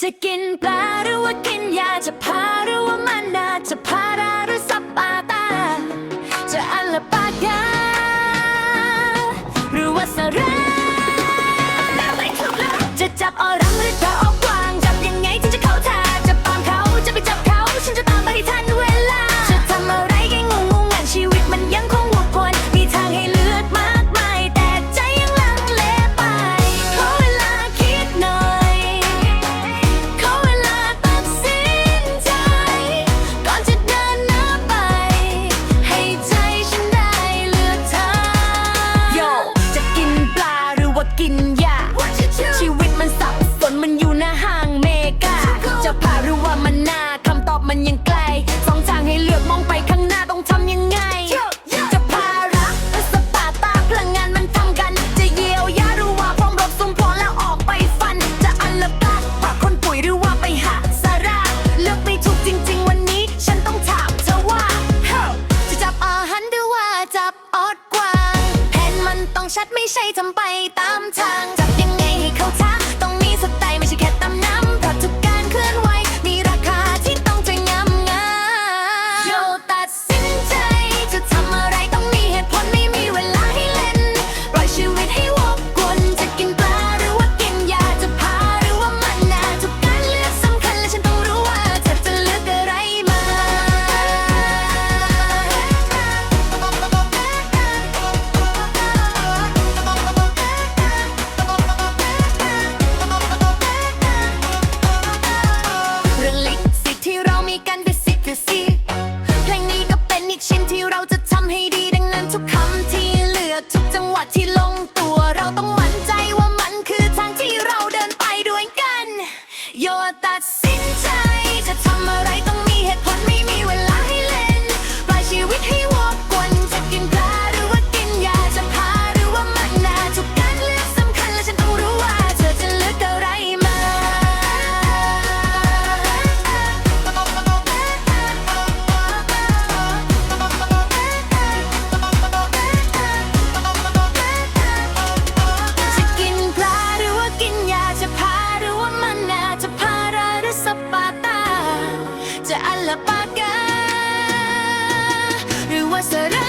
จะกินปลาหรือว่ากินยาจะพาหรือว่ามันนาจะพาราหรือสัปปาตา จะอัลลปากาหรือว่าสระจะจับอะไร ไกลสองทางให้เลือกมองไปข้างหน้าต้องทำยังไง จะพารักสปาตาพลังงานมันทำกัน จะเยียวยาหรือว่าพร้อมรบซุ่มพอแล้วออกไปฟัน จะอันละปากปากคนป่วยหรือว่าไปหาสาระเลือกไม่ถูกจริง ๆ วันนี้ ฉันต้องถามเธอว่า จะจับอาหันหรือว่าจับออดกว่างแผนมันต้องชัดไม่ใช่ทำไปตามทาง จะอัลลาปากา หรือว่าสระ